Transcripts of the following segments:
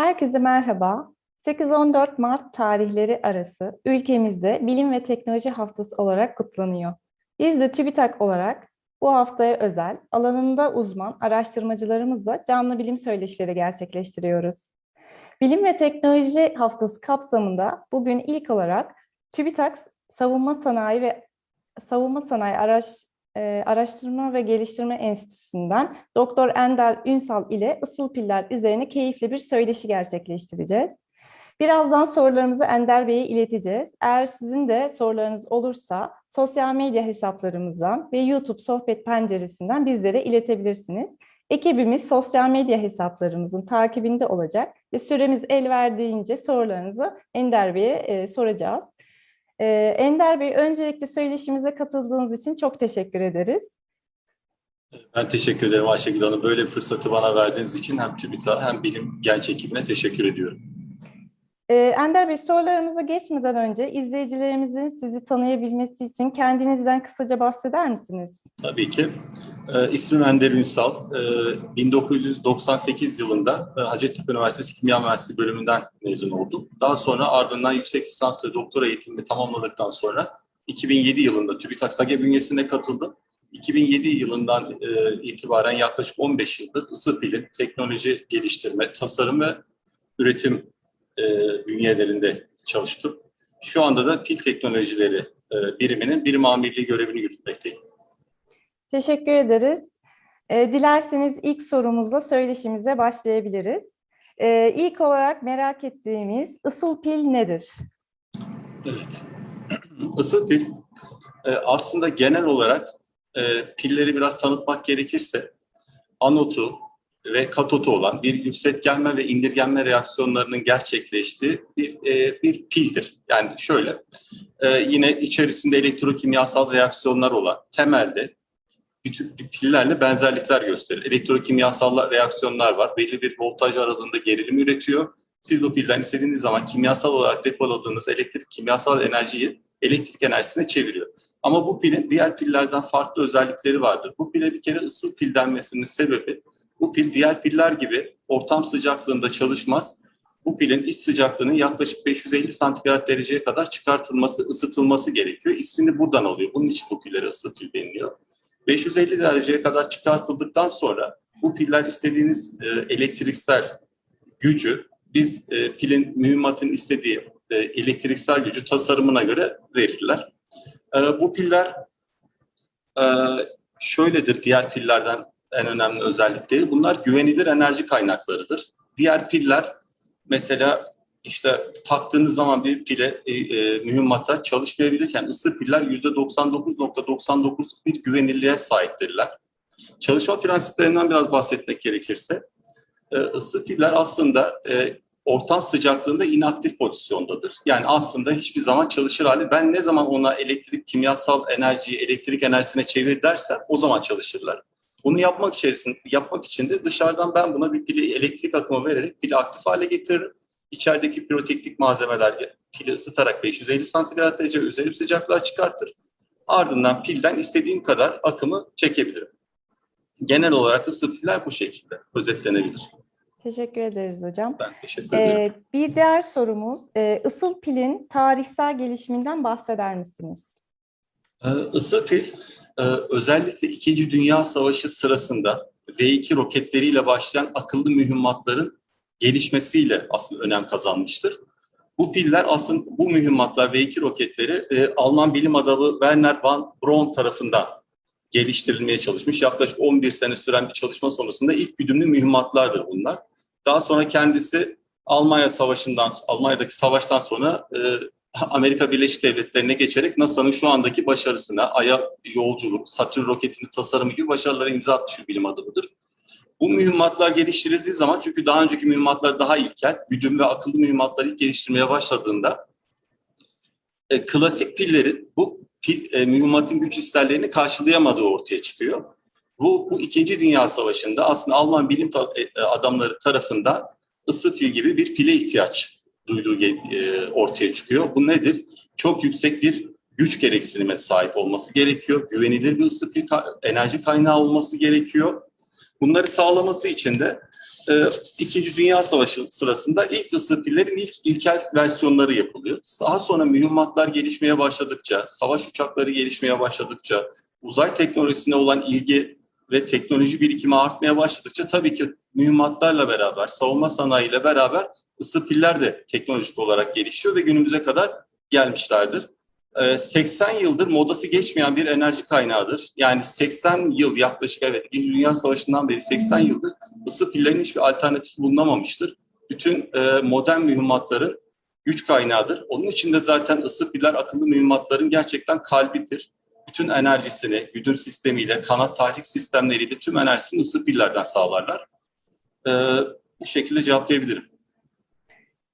Herkese merhaba. 8-14 Mart tarihleri arası ülkemizde Bilim ve Teknoloji Haftası olarak kutlanıyor. Biz de TÜBİTAK olarak bu haftaya özel alanında uzman araştırmacılarımızla canlı bilim söyleşileri gerçekleştiriyoruz. Bilim ve Teknoloji Haftası kapsamında bugün ilk olarak TÜBİTAK Savunma Sanayi ve Savunma Sanayi Araş, e, Araştırma ve Geliştirme Enstitüsü'nden Doktor Ender Ünsal ile ısıl piller üzerine keyifli bir söyleşi gerçekleştireceğiz. Birazdan sorularımızı Ender Bey'e ileteceğiz. Eğer sizin de sorularınız olursa sosyal medya hesaplarımızdan ve YouTube sohbet penceresinden bizlere iletebilirsiniz. Ekibimiz sosyal medya hesaplarımızın takibinde olacak ve süremiz el verdiğince sorularınızı Ender Bey'e e, soracağız. E, Ender Bey, öncelikle söyleşimize katıldığınız için çok teşekkür ederiz. Ben teşekkür ederim Ayşegül Hanım. Böyle bir fırsatı bana verdiğiniz için hem TÜBİTAK hem Bilim Genç ekibine teşekkür ediyorum. Ee, Ender Bey sorularımıza geçmeden önce izleyicilerimizin sizi tanıyabilmesi için kendinizden kısaca bahseder misiniz? Tabii ki. Ee, ismim Ender Ünsal. Ee, 1998 yılında e, Hacettepe Üniversitesi Kimya Mühendisliği bölümünden mezun oldum. Daha sonra ardından yüksek lisans ve doktora eğitimimi tamamladıktan sonra 2007 yılında TÜBİTAK SAGE bünyesine katıldım. 2007 yılından e, itibaren yaklaşık 15 yıldır ısı pilin teknoloji geliştirme, tasarım ve üretim e, bünyelerinde çalıştım. Şu anda da pil teknolojileri e, biriminin birim amirliği görevini yürütmekteyim. Teşekkür ederiz. Ee, dilerseniz ilk sorumuzla söyleşimize başlayabiliriz. Ee, ilk olarak merak ettiğimiz ısıl pil nedir? Evet. Isı pil e, aslında genel olarak e, pilleri biraz tanıtmak gerekirse anotu ve katotu olan bir yükseltgenme ve indirgenme reaksiyonlarının gerçekleştiği bir, e, bir pildir. Yani şöyle e, yine içerisinde elektrokimyasal reaksiyonlar olan temelde bütün pillerle benzerlikler gösterir. Elektrokimyasal reaksiyonlar var. Belli bir voltaj aralığında gerilim üretiyor. Siz bu pilden istediğiniz zaman kimyasal olarak depoladığınız elektrik kimyasal enerjiyi elektrik enerjisine çeviriyor. Ama bu pilin diğer pillerden farklı özellikleri vardır. Bu pile bir kere ısıl pil denmesinin sebebi bu pil diğer piller gibi ortam sıcaklığında çalışmaz. Bu pilin iç sıcaklığının yaklaşık 550 santigrat dereceye kadar çıkartılması, ısıtılması gerekiyor. İsmini buradan alıyor. Bunun için bu pillere ısıl pil deniliyor. 550 dereceye kadar çıkartıldıktan sonra bu piller istediğiniz e, elektriksel gücü biz e, pilin mühimmatın istediği e, elektriksel gücü tasarımına göre verirler. E, bu piller e, şöyledir diğer pillerden en önemli özellikleri. Bunlar güvenilir enerji kaynaklarıdır. Diğer piller mesela işte taktığınız zaman bir pile e, e, mühimmata çalışmayabilirken ısı piller %99.99 bir güvenilirliğe sahiptirler. Çalışma prensiplerinden biraz bahsetmek gerekirse e, ısı piller aslında e, ortam sıcaklığında inaktif pozisyondadır. Yani aslında hiçbir zaman çalışır hali. Ben ne zaman ona elektrik, kimyasal enerjiyi elektrik enerjisine çevir dersem o zaman çalışırlar. Bunu yapmak için, yapmak için de dışarıdan ben buna bir pili elektrik akımı vererek pili aktif hale getiririm. İçerideki piroteknik malzemeler pili ısıtarak 550 santigrat derece üzeri sıcaklığa çıkartır. Ardından pilden istediğim kadar akımı çekebilirim. Genel olarak ısı piller bu şekilde özetlenebilir. Teşekkür ederiz hocam. Ben teşekkür ederim. Ee, bir diğer sorumuz, e, ısıl pilin tarihsel gelişiminden bahseder misiniz? Ee, Isı pil e, özellikle İkinci Dünya Savaşı sırasında V2 roketleriyle başlayan akıllı mühimmatların gelişmesiyle aslında önem kazanmıştır. Bu piller aslında bu mühimmatlar V2 roketleri e, Alman bilim adamı Werner von Braun tarafından geliştirilmeye çalışmış. Yaklaşık 11 sene süren bir çalışma sonrasında ilk güdümlü mühimmatlardır bunlar. Daha sonra kendisi Almanya Savaşı'ndan, Almanya'daki savaştan sonra e, Amerika Birleşik Devletleri'ne geçerek NASA'nın şu andaki başarısına, Ay'a yolculuk, Satürn roketinin tasarımı gibi başarılara imza atmış bir bilim adamıdır. Bu mühimmatlar geliştirildiği zaman çünkü daha önceki mühimmatlar daha ilkel, güdüm ve akıllı mühimmatları ilk geliştirmeye başladığında e, klasik pillerin bu pil, e, mühimmatın güç isterlerini karşılayamadığı ortaya çıkıyor. Bu, bu İkinci Dünya Savaşı'nda aslında Alman bilim ta, e, adamları tarafından ısı pil gibi bir pile ihtiyaç duyduğu e, ortaya çıkıyor. Bu nedir? Çok yüksek bir güç gereksinime sahip olması gerekiyor. Güvenilir bir ısı pil enerji kaynağı olması gerekiyor. Bunları sağlaması için de e, İkinci Dünya Savaşı sırasında ilk ısı pillerin ilk ilkel versiyonları yapılıyor. Daha sonra mühimmatlar gelişmeye başladıkça, savaş uçakları gelişmeye başladıkça, uzay teknolojisine olan ilgi ve teknoloji birikimi artmaya başladıkça tabii ki mühimmatlarla beraber, savunma sanayiyle beraber ısı piller de teknolojik olarak gelişiyor ve günümüze kadar gelmişlerdir. 80 yıldır modası geçmeyen bir enerji kaynağıdır. Yani 80 yıl yaklaşık evet İkinci Dünya Savaşı'ndan beri 80 yıldır ısı pillerin hiçbir alternatifi bulunamamıştır. Bütün modern mühimmatların güç kaynağıdır. Onun için de zaten ısı piller akıllı mühimmatların gerçekten kalbidir. Bütün enerjisini güdüm sistemiyle, kanat tahrik sistemleriyle tüm enerjisini ısı pillerden sağlarlar. Bu şekilde cevaplayabilirim.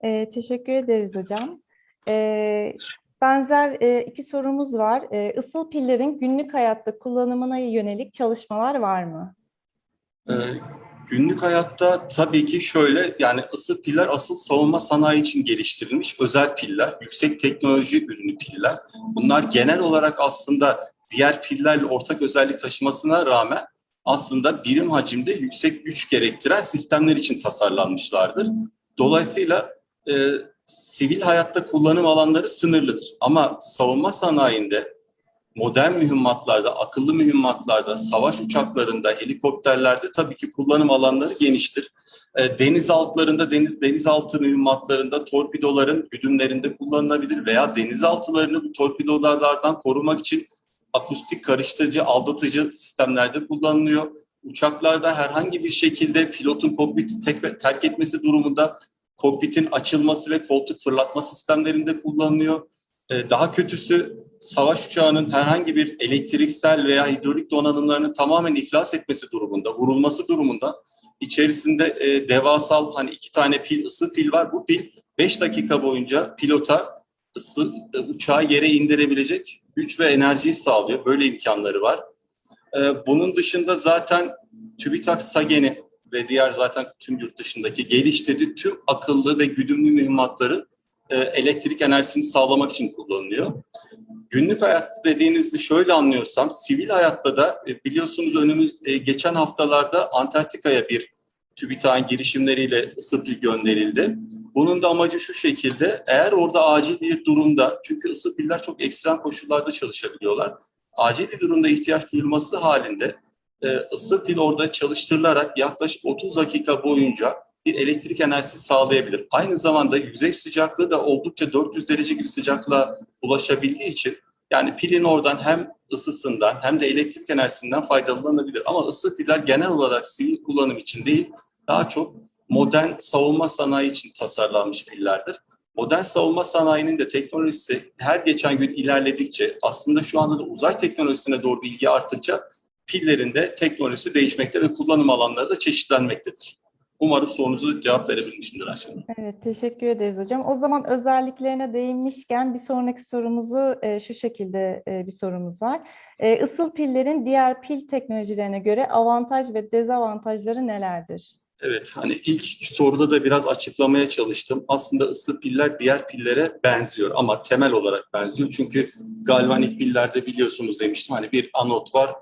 Ee, teşekkür ederiz hocam. Ee, benzer e, iki sorumuz var. E, ısıl pillerin günlük hayatta kullanımına yönelik çalışmalar var mı? Ee, günlük hayatta tabii ki şöyle yani ısı piller asıl savunma sanayi için geliştirilmiş özel piller, yüksek teknoloji ürünü piller. Bunlar genel olarak aslında diğer pillerle ortak özellik taşımasına rağmen aslında birim hacimde yüksek güç gerektiren sistemler için tasarlanmışlardır. Dolayısıyla e, sivil hayatta kullanım alanları sınırlıdır. Ama savunma sanayinde, modern mühimmatlarda, akıllı mühimmatlarda, savaş uçaklarında, helikopterlerde tabii ki kullanım alanları geniştir. E, deniz altlarında, deniz denizaltı mühimmatlarında torpidoların güdümlerinde kullanılabilir veya denizaltılarını bu torpidolardan korumak için akustik karıştırıcı, aldatıcı sistemlerde kullanılıyor. Uçaklarda herhangi bir şekilde pilotun kokpiti terk etmesi durumunda kokpitin açılması ve koltuk fırlatma sistemlerinde kullanılıyor. Ee, daha kötüsü savaş uçağının herhangi bir elektriksel veya hidrolik donanımlarının tamamen iflas etmesi durumunda, vurulması durumunda içerisinde e, devasal hani iki tane pil, ısı pil var. Bu pil 5 dakika boyunca pilota ısı, e, uçağı yere indirebilecek güç ve enerjiyi sağlıyor. Böyle imkanları var. E, bunun dışında zaten TÜBİTAK SAGEN'i ve diğer zaten tüm yurt dışındaki geliştirdiği tüm akıllı ve güdümlü mühimmatların e, elektrik enerjisini sağlamak için kullanılıyor. Günlük hayatta dediğinizde şöyle anlıyorsam, sivil hayatta da e, biliyorsunuz önümüz e, geçen haftalarda Antarktika'ya bir TÜBİTAK'ın girişimleriyle ısı pil gönderildi. Bunun da amacı şu şekilde, eğer orada acil bir durumda, çünkü ısı piller çok ekstrem koşullarda çalışabiliyorlar, acil bir durumda ihtiyaç duyulması halinde e, ısı pil orada çalıştırılarak yaklaşık 30 dakika boyunca bir elektrik enerjisi sağlayabilir. Aynı zamanda yüzey sıcaklığı da oldukça 400 derece gibi sıcaklığa ulaşabildiği için yani pilin oradan hem ısısından hem de elektrik enerjisinden faydalanabilir. Ama ısı piller genel olarak sivil kullanım için değil, daha çok modern savunma sanayi için tasarlanmış pillerdir. Modern savunma sanayinin de teknolojisi her geçen gün ilerledikçe aslında şu anda da uzay teknolojisine doğru bilgi arttıkça pillerin de teknolojisi değişmekte ve kullanım alanları da çeşitlenmektedir. Umarım sorunuzu cevap verebilmişimdir Ayşe Evet, teşekkür ederiz hocam. O zaman özelliklerine değinmişken bir sonraki sorumuzu e, şu şekilde e, bir sorumuz var. E, ısıl pillerin diğer pil teknolojilerine göre avantaj ve dezavantajları nelerdir? Evet, hani ilk soruda da biraz açıklamaya çalıştım. Aslında ısı piller diğer pillere benziyor ama temel olarak benziyor. Çünkü galvanik pillerde biliyorsunuz demiştim hani bir anot var,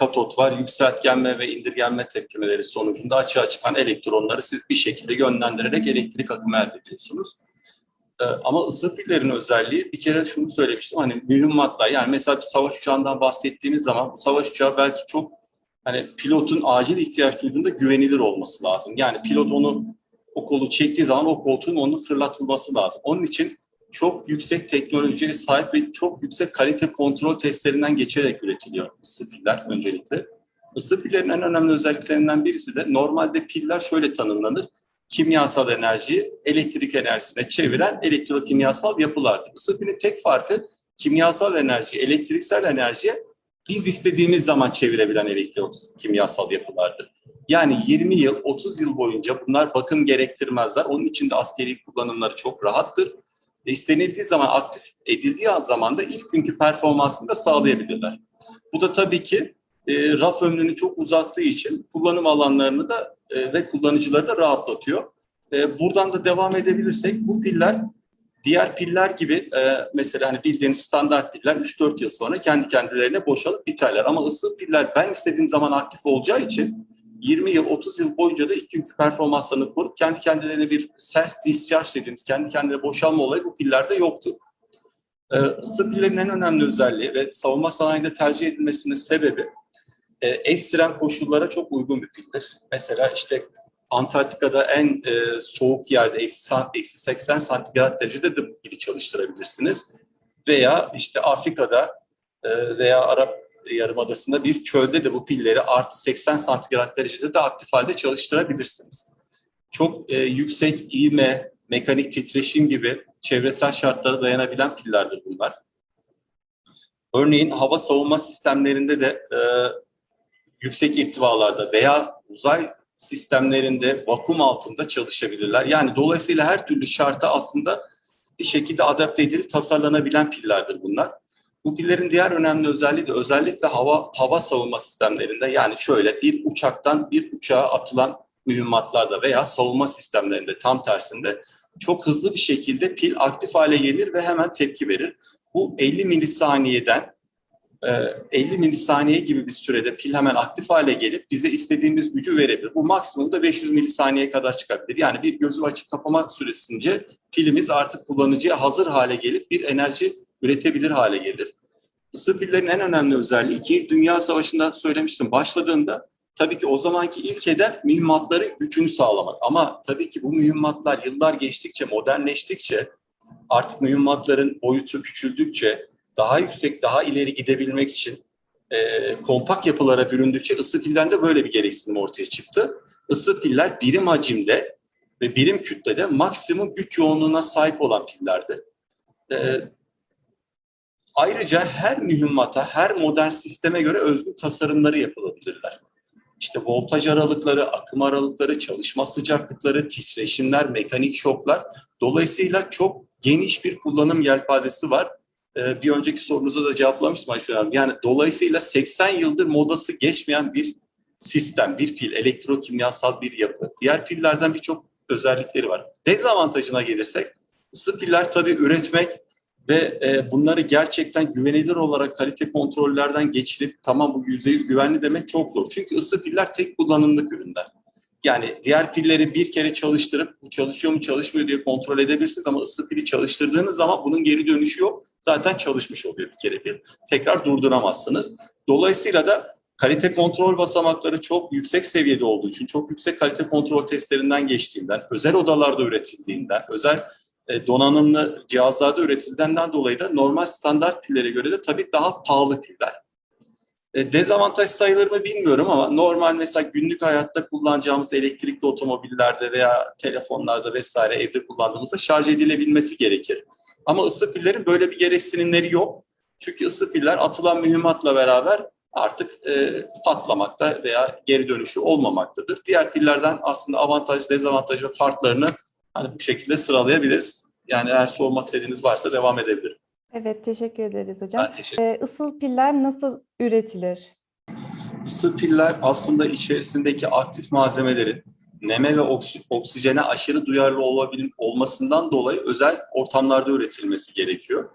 katot var. Yükseltgenme ve indirgenme tepkimeleri sonucunda açığa çıkan elektronları siz bir şekilde yönlendirerek elektrik akımı elde ediyorsunuz. Ee, ama ısı pillerin özelliği bir kere şunu söylemiştim hani mühimmatlar yani mesela bir savaş uçağından bahsettiğimiz zaman bu savaş uçağı belki çok hani pilotun acil ihtiyaç duyduğunda güvenilir olması lazım. Yani pilot onu o kolu çektiği zaman o koltuğun onu fırlatılması lazım. Onun için çok yüksek teknolojiye sahip ve çok yüksek kalite kontrol testlerinden geçerek üretiliyor ısı piller öncelikle. Isı pillerin en önemli özelliklerinden birisi de normalde piller şöyle tanımlanır. Kimyasal enerjiyi elektrik enerjisine çeviren elektrokimyasal yapılardır. Isı pilin tek farkı kimyasal enerjiyi elektriksel enerjiye biz istediğimiz zaman çevirebilen elektrokimyasal yapılardır. Yani 20 yıl, 30 yıl boyunca bunlar bakım gerektirmezler. Onun için de askeri kullanımları çok rahattır istenildiği zaman aktif edildiği zaman da ilk günkü performansını da sağlayabilirler. Bu da tabii ki e, raf ömrünü çok uzattığı için kullanım alanlarını da e, ve kullanıcıları da rahatlatıyor. E, buradan da devam edebilirsek bu piller diğer piller gibi e, mesela hani bildiğiniz standart piller 3-4 yıl sonra kendi kendilerine boşalıp biterler. Ama ısı piller ben istediğim zaman aktif olacağı için 20 yıl, 30 yıl boyunca da ilk günkü performanslarını korup kendi kendilerine bir self discharge dediğimiz kendi kendine boşalma olayı bu pillerde yoktu. Ee, ısı pillerin en önemli özelliği ve savunma sanayinde tercih edilmesinin sebebi e, ekstrem koşullara çok uygun bir pildir. Mesela işte Antarktika'da en e, soğuk yerde eksi 80 santigrat derecede de bu pili çalıştırabilirsiniz. Veya işte Afrika'da e, veya Arap Yarımadası'nda bir çölde de bu pilleri artı 80 santigrat derecede de aktif halde çalıştırabilirsiniz. Çok e, yüksek iğme, mekanik titreşim gibi çevresel şartlara dayanabilen pillerdir bunlar. Örneğin hava savunma sistemlerinde de e, yüksek irtivalarda veya uzay sistemlerinde vakum altında çalışabilirler. Yani dolayısıyla her türlü şarta aslında bir şekilde adapte edilip tasarlanabilen pillerdir bunlar. Bu pillerin diğer önemli özelliği de özellikle hava hava savunma sistemlerinde yani şöyle bir uçaktan bir uçağa atılan mühimmatlarda veya savunma sistemlerinde tam tersinde çok hızlı bir şekilde pil aktif hale gelir ve hemen tepki verir. Bu 50 milisaniyeden e, 50 milisaniye gibi bir sürede pil hemen aktif hale gelip bize istediğimiz gücü verebilir. Bu maksimumda 500 milisaniye kadar çıkabilir. Yani bir gözü açıp kapama süresince pilimiz artık kullanıcıya hazır hale gelip bir enerji üretebilir hale gelir. Isı pillerin en önemli özelliği İkinci Dünya Savaşı'nda söylemiştim. Başladığında tabii ki o zamanki ilk hedef mühimmatların gücünü sağlamak. Ama tabii ki bu mühimmatlar yıllar geçtikçe, modernleştikçe artık mühimmatların boyutu küçüldükçe daha yüksek, daha ileri gidebilmek için e, kompakt yapılara büründükçe ısı pilden de böyle bir gereksinim ortaya çıktı. Isı piller birim hacimde ve birim kütlede maksimum güç yoğunluğuna sahip olan pillerdi. E, ayrıca her mühimmata, her modern sisteme göre özgün tasarımları yapılabilirler. İşte voltaj aralıkları, akım aralıkları, çalışma sıcaklıkları, titreşimler, mekanik şoklar. Dolayısıyla çok geniş bir kullanım yelpazesi var e, bir önceki sorunuza da cevaplamıştım Ayşe Hanım. Yani dolayısıyla 80 yıldır modası geçmeyen bir sistem, bir pil, elektrokimyasal bir yapı. Diğer pillerden birçok özellikleri var. Dezavantajına gelirsek, ısı piller tabii üretmek ve e, bunları gerçekten güvenilir olarak kalite kontrollerden geçirip tamam bu yüzde yüz güvenli demek çok zor. Çünkü ısı piller tek kullanımlık ürünler. Yani diğer pilleri bir kere çalıştırıp bu çalışıyor mu çalışmıyor diye kontrol edebilirsiniz ama ısı pili çalıştırdığınız zaman bunun geri dönüşü yok. Zaten çalışmış oluyor bir kere bir. Tekrar durduramazsınız. Dolayısıyla da kalite kontrol basamakları çok yüksek seviyede olduğu için, çok yüksek kalite kontrol testlerinden geçtiğinden, özel odalarda üretildiğinden, özel donanımlı cihazlarda üretildiğinden dolayı da normal standart pillere göre de tabii daha pahalı piller. E, dezavantaj sayılır mı bilmiyorum ama normal mesela günlük hayatta kullanacağımız elektrikli otomobillerde veya telefonlarda vesaire evde kullandığımızda şarj edilebilmesi gerekir. Ama ısı pillerin böyle bir gereksinimleri yok. Çünkü ısı piller atılan mühimmatla beraber artık e, patlamakta veya geri dönüşü olmamaktadır. Diğer pillerden aslında avantaj, dezavantaj ve farklarını hani bu şekilde sıralayabiliriz. Yani eğer sormak istediğiniz varsa devam edebilirim. Evet, teşekkür ederiz hocam. Ben teşekkür Ee, ısıl piller nasıl üretilir? Isı piller aslında içerisindeki aktif malzemelerin neme ve oksi- oksijene aşırı duyarlı olabil- olmasından dolayı özel ortamlarda üretilmesi gerekiyor.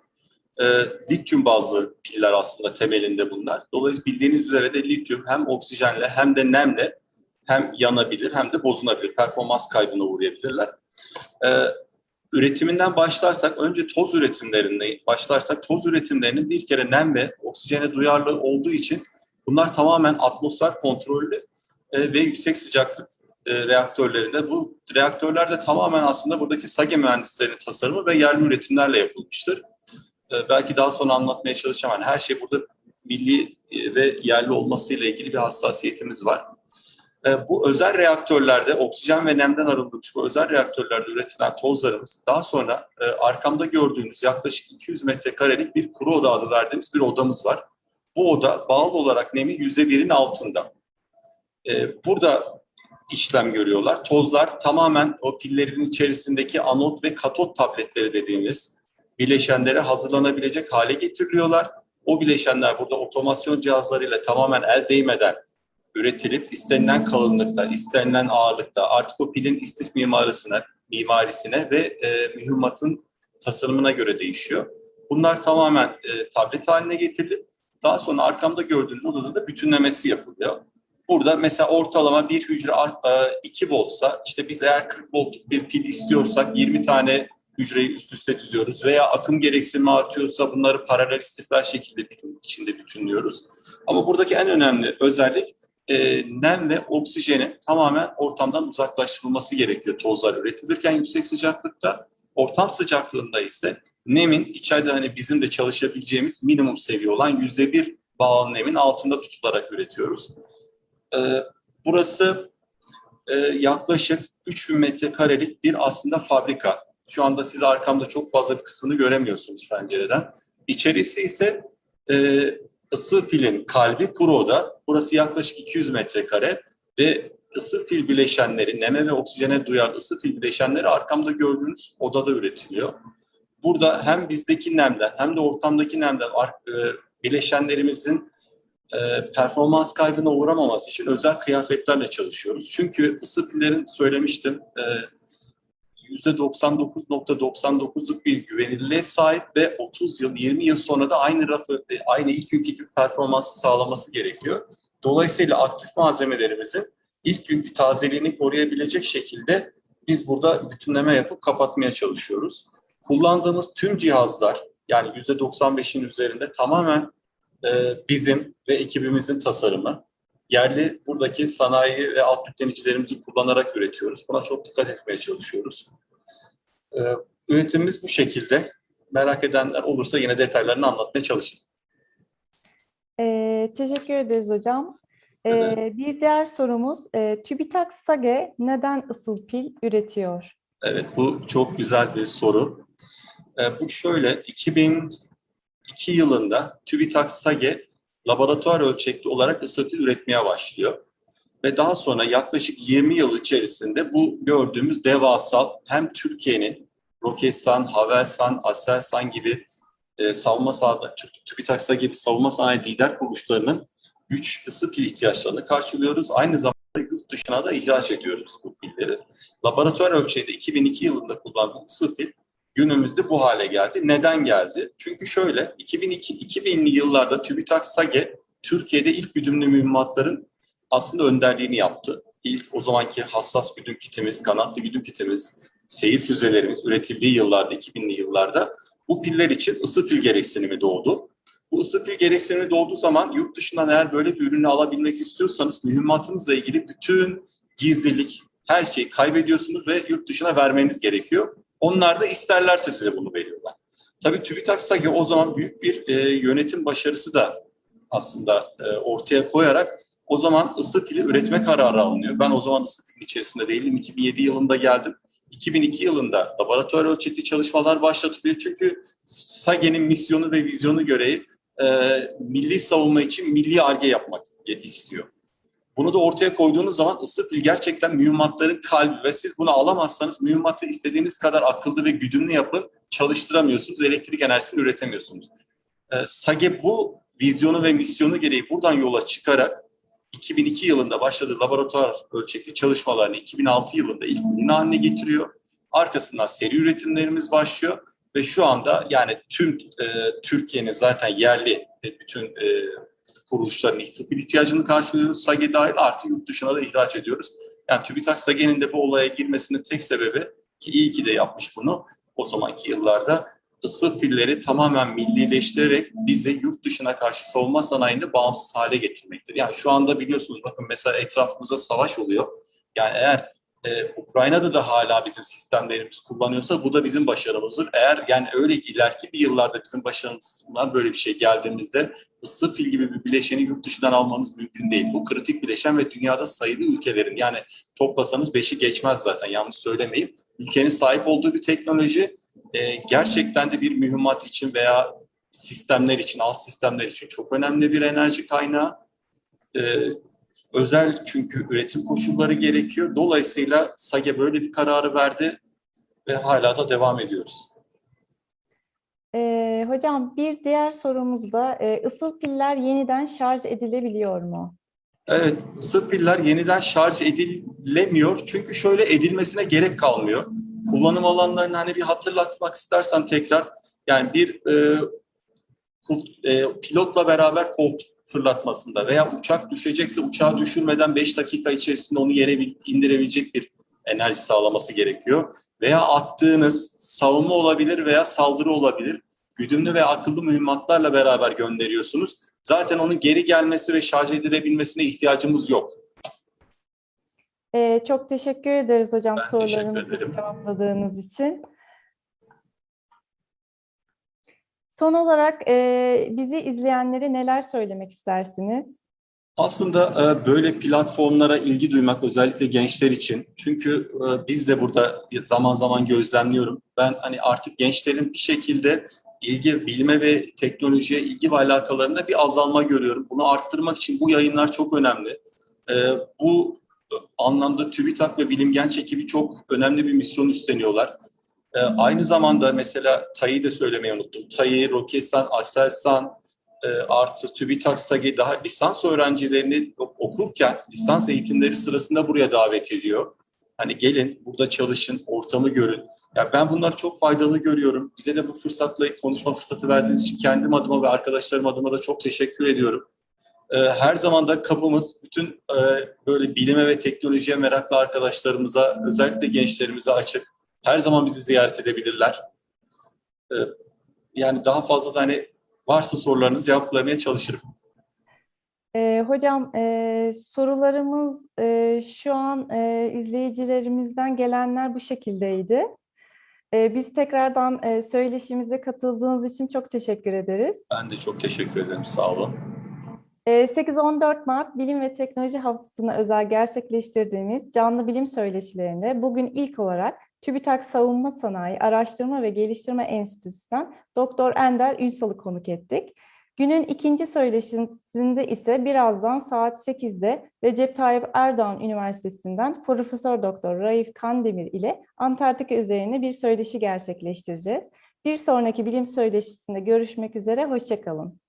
Ee, lityum bazlı piller aslında temelinde bunlar. Dolayısıyla bildiğiniz üzere de lityum hem oksijenle hem de nemle hem yanabilir hem de bozulabilir. Performans kaybına uğrayabilirler. Ee, üretiminden başlarsak önce toz üretimlerinde başlarsak toz üretimlerinin bir kere nem ve oksijene duyarlı olduğu için bunlar tamamen atmosfer kontrollü e, ve yüksek sıcaklık e, reaktörlerinde. Bu reaktörler de tamamen aslında buradaki SAGE mühendislerinin tasarımı ve yerli üretimlerle yapılmıştır. E, belki daha sonra anlatmaya çalışacağım. Yani her şey burada milli e, ve yerli olmasıyla ilgili bir hassasiyetimiz var. E, bu özel reaktörlerde oksijen ve nemden arınmış bu özel reaktörlerde üretilen tozlarımız daha sonra e, arkamda gördüğünüz yaklaşık 200 metrekarelik bir kuru oda adı verdiğimiz bir odamız var. Bu oda bağlı olarak nemi yüzde birin altında. E, burada işlem görüyorlar. Tozlar tamamen o pillerin içerisindeki anot ve katot tabletleri dediğimiz bileşenlere hazırlanabilecek hale getiriliyorlar. O bileşenler burada otomasyon cihazlarıyla tamamen el değmeden üretilip istenilen kalınlıkta, istenilen ağırlıkta artık o pilin istif mimarisine, mimarisine ve e, mühimmatın tasarımına göre değişiyor. Bunlar tamamen e, tablet haline getirilip daha sonra arkamda gördüğünüz odada da bütünlemesi yapılıyor. burada mesela ortalama bir hücre e, 2 voltsa işte biz eğer 40 volt bir pil istiyorsak 20 tane hücreyi üst üste düzüyoruz veya akım gereksinimi artıyorsa bunları paralel istifler şekilde içinde bütünlüyoruz. Ama buradaki en önemli özellik e, nem ve oksijenin tamamen ortamdan uzaklaştırılması gerekiyor tozlar üretilirken yüksek sıcaklıkta. Ortam sıcaklığında ise nemin içeride hani bizim de çalışabileceğimiz minimum seviye olan yüzde bir bağlı nemin altında tutularak üretiyoruz. Ee, burası e, yaklaşık 3000 metrekarelik bir aslında fabrika. Şu anda siz arkamda çok fazla bir kısmını göremiyorsunuz pencereden. İçerisi ise e, ısı pilin kalbi kuru oda. Burası yaklaşık 200 metrekare ve ısı pil bileşenleri, neme ve oksijene duyar ısı pil bileşenleri arkamda gördüğünüz odada üretiliyor. Burada hem bizdeki nemden hem de ortamdaki nemden e, bileşenlerimizin e, performans kaybına uğramaması için özel kıyafetlerle çalışıyoruz. Çünkü ısı pillerin söylemiştim e, %99.99'luk bir güvenilirliğe sahip ve 30 yıl, 20 yıl sonra da aynı rafı, e, aynı ilk günkü gibi performansı sağlaması gerekiyor. Dolayısıyla aktif malzemelerimizin ilk günkü tazeliğini koruyabilecek şekilde biz burada bütünleme yapıp kapatmaya çalışıyoruz. Kullandığımız tüm cihazlar yani %95'in üzerinde tamamen e, bizim ve ekibimizin tasarımı. Yerli buradaki sanayi ve alt yüklenicilerimizi kullanarak üretiyoruz. Buna çok dikkat etmeye çalışıyoruz. E, üretimimiz bu şekilde. Merak edenler olursa yine detaylarını anlatmaya çalışayım. Ee, teşekkür ederiz hocam. Ee, Evet. bir diğer sorumuz, e, TÜBİTAK SAGE neden ısıl pil üretiyor? Evet, bu çok güzel bir soru. Ee, bu şöyle, 2002 yılında TÜBİTAK SAGE laboratuvar ölçekli olarak ısı pil üretmeye başlıyor. Ve daha sonra yaklaşık 20 yıl içerisinde bu gördüğümüz devasal hem Türkiye'nin Roketsan, Havelsan, Aselsan gibi e, savunma sahada, TÜBİTAK SAGE gibi savunma sanayi lider kuruluşlarının güç ısı pil ihtiyaçlarını karşılıyoruz. Aynı zamanda yurt dışına da ihraç ediyoruz bu pilleri. Laboratuvar ölçeğinde 2002 yılında kullandığımız ısı pil günümüzde bu hale geldi. Neden geldi? Çünkü şöyle 2002 2000'li yıllarda TÜBİTAK SAGE Türkiye'de ilk güdümlü mühimmatların aslında önderliğini yaptı. İlk o zamanki hassas güdüm kitimiz, kanatlı güdüm kitimiz, seyir füzelerimiz üretildiği yıllarda 2000'li yıllarda bu piller için ısı pil gereksinimi doğdu. Bu ısı pil gereksinimi doğduğu zaman yurt dışından eğer böyle bir ürünü alabilmek istiyorsanız mühimmatınızla ilgili bütün gizlilik, her şeyi kaybediyorsunuz ve yurt dışına vermeniz gerekiyor. Onlar da isterlerse size bunu veriyorlar. Tabii TÜBİTAK SAGE o zaman büyük bir e, yönetim başarısı da aslında e, ortaya koyarak o zaman ısı pili üretme kararı alınıyor. Ben o zaman ısı pili içerisinde değilim. 2007 yılında geldim. 2002 yılında laboratuvar ölçekli çalışmalar başlatılıyor. Çünkü SAGE'nin misyonu ve vizyonu gereği e, milli savunma için milli arge yapmak istiyor. Bunu da ortaya koyduğunuz zaman ısı pil gerçekten mühimmatların kalbi ve siz bunu alamazsanız mühimmatı istediğiniz kadar akıllı ve güdümlü yapın çalıştıramıyorsunuz, elektrik enerjisini üretemiyorsunuz. E, SAGE bu vizyonu ve misyonu gereği buradan yola çıkarak 2002 yılında başladığı laboratuvar ölçekli çalışmalarını 2006 yılında ilk ürün haline getiriyor. Arkasından seri üretimlerimiz başlıyor ve şu anda yani tüm e, Türkiye'nin zaten yerli e, bütün e, kuruluşların ihtiyacını karşılıyoruz. SAGE dahil artı yurt dışına da ihraç ediyoruz. Yani TÜBİTAK SAGE'nin de bu olaya girmesinin tek sebebi ki iyi ki de yapmış bunu o zamanki yıllarda ısı pilleri tamamen millileştirerek bizi yurt dışına karşı savunma sanayinde bağımsız hale getirmektir. Yani şu anda biliyorsunuz bakın mesela etrafımızda savaş oluyor. Yani eğer e, Ukrayna'da da hala bizim sistemlerimiz kullanıyorsa bu da bizim başarımızdır. Eğer yani öyle ileriki bir yıllarda bizim başarımızdan böyle bir şey geldiğimizde ısı pil gibi bir bileşeni yurt dışından almamız mümkün değil. Bu kritik bileşen ve dünyada sayılı ülkelerin yani toplasanız beşi geçmez zaten yanlış söylemeyeyim. Ülkenin sahip olduğu bir teknoloji e, gerçekten de bir mühimmat için veya sistemler için, alt sistemler için çok önemli bir enerji kaynağı. E, özel çünkü üretim koşulları gerekiyor. Dolayısıyla SAGE böyle bir kararı verdi ve hala da devam ediyoruz. Ee, hocam bir diğer sorumuz da e, ısıl piller yeniden şarj edilebiliyor mu? Evet, ısı piller yeniden şarj edilemiyor. Çünkü şöyle edilmesine gerek kalmıyor. Kullanım alanlarını hani bir hatırlatmak istersen tekrar yani bir e, e, pilotla beraber koltuk fırlatmasında veya uçak düşecekse uçağı düşürmeden 5 dakika içerisinde onu yere indirebilecek bir enerji sağlaması gerekiyor. Veya attığınız savunma olabilir veya saldırı olabilir. Güdümlü ve akıllı mühimmatlarla beraber gönderiyorsunuz. Zaten onun geri gelmesi ve şarj edilebilmesine ihtiyacımız yok. Ee, çok teşekkür ederiz hocam Ben sorularımızı cevapladığınız için. Son olarak e, bizi izleyenlere neler söylemek istersiniz? Aslında e, böyle platformlara ilgi duymak özellikle gençler için. Çünkü e, biz de burada zaman zaman gözlemliyorum. Ben hani artık gençlerin bir şekilde ilgi, bilime ve teknolojiye ilgi ve alakalarında bir azalma görüyorum. Bunu arttırmak için bu yayınlar çok önemli. E, bu anlamda TÜBİTAK ve Bilim Genç ekibi çok önemli bir misyon üstleniyorlar. E, aynı zamanda mesela TAI'yi de söylemeyi unuttum. TAI, Roketsan, Aselsan, e, artı TÜBİTAK SAGE daha lisans öğrencilerini okurken lisans eğitimleri sırasında buraya davet ediyor. Hani gelin burada çalışın, ortamı görün. Ya ben bunları çok faydalı görüyorum. Bize de bu fırsatla konuşma fırsatı verdiğiniz için kendim adıma ve arkadaşlarım adıma da çok teşekkür ediyorum. E, her zaman da kapımız bütün e, böyle bilime ve teknolojiye meraklı arkadaşlarımıza, özellikle gençlerimize açık. Her zaman bizi ziyaret edebilirler. E, yani daha fazla da hani varsa sorularınızı cevaplamaya çalışırım. Ee, hocam e, sorularımız e, şu an e, izleyicilerimizden gelenler bu şekildeydi. E, biz tekrardan e, söyleşimize katıldığınız için çok teşekkür ederiz. Ben de çok teşekkür ederim. Sağ olun. E, 8-14 Mart Bilim ve Teknoloji Haftası'na özel gerçekleştirdiğimiz canlı bilim söyleşilerinde bugün ilk olarak TÜBİTAK Savunma Sanayi Araştırma ve Geliştirme Enstitüsü'nden Doktor Ender Ünsal'ı konuk ettik. Günün ikinci söyleşisinde ise birazdan saat 8'de Recep Tayyip Erdoğan Üniversitesi'nden Profesör Doktor Raif Kandemir ile Antarktika üzerine bir söyleşi gerçekleştireceğiz. Bir sonraki bilim söyleşisinde görüşmek üzere, hoşçakalın.